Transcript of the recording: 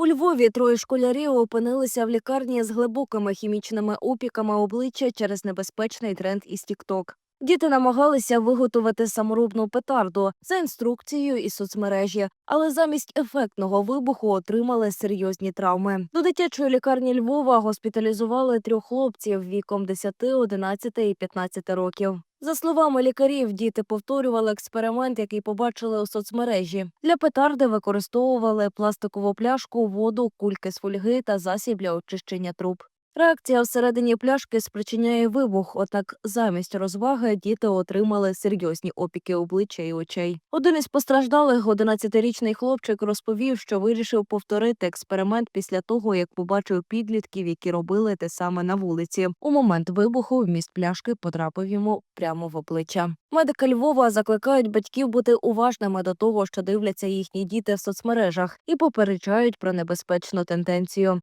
У Львові троє школярів опинилися в лікарні з глибокими хімічними опіками обличчя через небезпечний тренд із TikTok. Діти намагалися виготовити саморобну петарду за інструкцією із соцмережі, але замість ефектного вибуху отримали серйозні травми. До дитячої лікарні Львова госпіталізували трьох хлопців віком 10, 11 і 15 років. За словами лікарів, діти повторювали експеримент, який побачили у соцмережі. Для петарди використовували пластикову пляшку, воду, кульки з фольги та засіб для очищення труб. Реакція всередині пляшки спричиняє вибух, однак замість розваги діти отримали серйозні опіки обличчя і очей. Один із постраждалих, 11-річний хлопчик, розповів, що вирішив повторити експеримент після того, як побачив підлітків, які робили те саме на вулиці. У момент вибуху вміст пляшки потрапив йому прямо в обличчя. Медики Львова закликають батьків бути уважними до того, що дивляться їхні діти в соцмережах, і попереджають про небезпечну тенденцію.